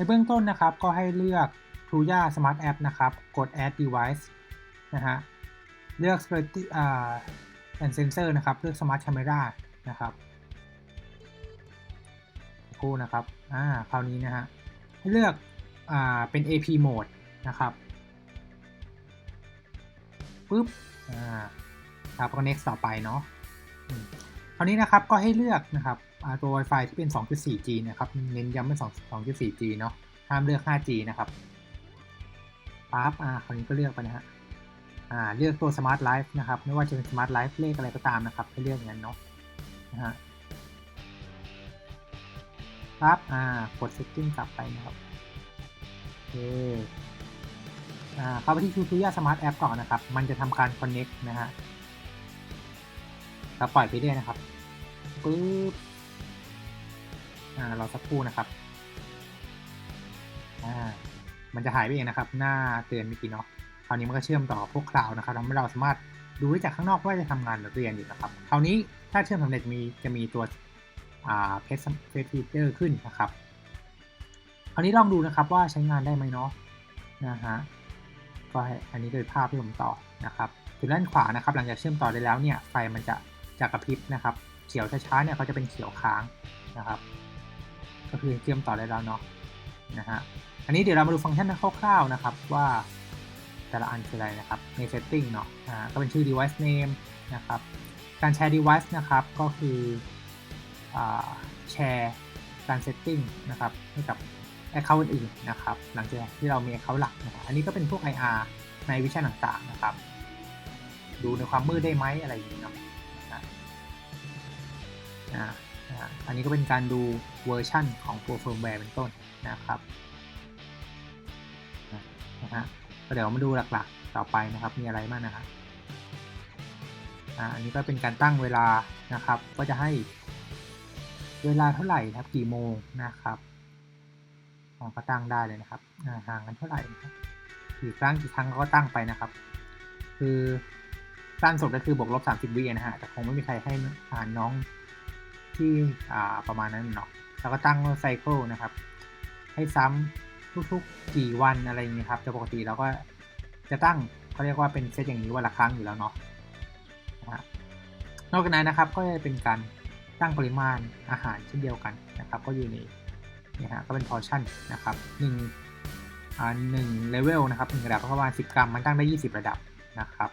ในเบื้องต้นนะครับก็ให้เลือก t r u y a Smart App นะครับ กด Add Device นะฮะ เลือก Security อ่า and Sensor นะครับ เลือก Smart Camera นะครับคู่นะครับ อ่า คราวนี้นะฮะ ให้เลือก อ่า เป็น AP Mode นะครับปุ๊บ อ่า ครับก็ next ต่อไปเนาะคราวนี้นะครับก็ให้เลือกนะครับ ตัว Wi-Fi ที่เป็น 2.4G นะครับ เน้นย้ำเป็น 2.4G เนาะ ห้ามเลือก 5G นะครับปั๊บอ่าคราวนี้ก็เลือกไปนะฮะ อ่า เลือกตัว Smart Life นะครับ ไม่ว่าจะเป็น Smart Life เลขอะไรก็ตามนะครับ ให้เลือกอย่างนั้นเนาะ นะฮะปั๊บอ่า กด Setting กลับไปนะครับโอเคอ่าเข้าไปที่ Tuya Smart App ก่อนนะครับ มันจะทำการ Connect นะฮะแล้วปล่อยไปเรื่อยนะครับปึ๊บ อ่าเราสักครู่นะครับอ่ามันจะหายไปเองนะครับ หน้าเตือนเมื่อกี้เนาะคราวนี้มันก็เชื่อมต่อพวกคลาวนะครับทำให้เราสามารถดูได้จากข้างนอกว่าจะทำงานหรือเรียนอยู่นะครับคราวนี้ถ้าเชื่อมสำเร็จมีจะมีตัวอ่าเพจเพจฟีเจอร์ขึ้นนะครับคราวนี้ลองดูนะครับว่าใช้งานได้ไหมเนาะนะฮะก็อันนี้เป็นภาพที่ผมต่อนะครับถึงด้านขวานะครับ หลังจากเชื่อมต่อได้แล้วเนี่ยไฟมันจะจะกระพริบนะครับ เขียวช้าๆเนี่ยเขาจะเป็นเขียวค้างนะครับ ก็คือเชื่อมต่อได้แล้วเนาะนะฮะอันนี้เดี๋ยวเรามาดูฟังก์ชันคร่าวๆนะครับว่าแต่ละอันคืออะไรนะครับใน setting เนาะอ่าก็เป็นชื่อ device name นะครับการแชร์ device นะครับก็คืออ่าแชร์การ setting นะครับให้กับ account อื่นๆนะครับหลังจากที่เรามี account หลักนะอันนี้ก็เป็นพวก IR ในวิชาต่างๆนะครับ ดูในความมืดได้ไหมอะไรอย่างนี้เนาะนะ อันนี้ก็เป็นการดูเวอร์ชันของตัวเฟิร์มแวร์เป็นต้นนะครับนะฮะเดี๋ยวมาดูหลักๆ ต่อไปนะครับมีอะไรบ้างนะครับอันนี้ก็เป็นการตั้งเวลานะครับ ก็จะให้เวลาเท่าไหร่นะครับกี่โมงนะครับก็ตั้งได้เลยนะครับห่างกันเท่าไหร่นะครับกี่ครั้งกี่ครั้งก็ตั้งไปนะครับ คือสั้นสุดก็คือบวกลบ30วินะฮะแต่คงไม่มีใครให้อ่านน้อง ที่ประมาณนั้นเนาะแล้วก็ตั้งไซเคิลนะครับ ให้ซ้ำทุกๆกี่วันอะไรอย่างนี้ครับแต่ปกติเราก็จะตั้งเขาเรียกว่าเป็นเซตอย่างนี้วันละครั้งอยู่แล้วเนาะนะฮะนอกจากนั้นนะครับก็จะเป็นการตั้งปริมาณอาหารเช่นเดียวกันนะครับ ก็อยู่ในนี่ฮะก็เป็นพอชั่นนะครับหนึ่งหนึ่งเลเวลนะครับหนึ่งระดับประมาณ 10 กรัม มันตั้งได้ 20 ระดับนะครับ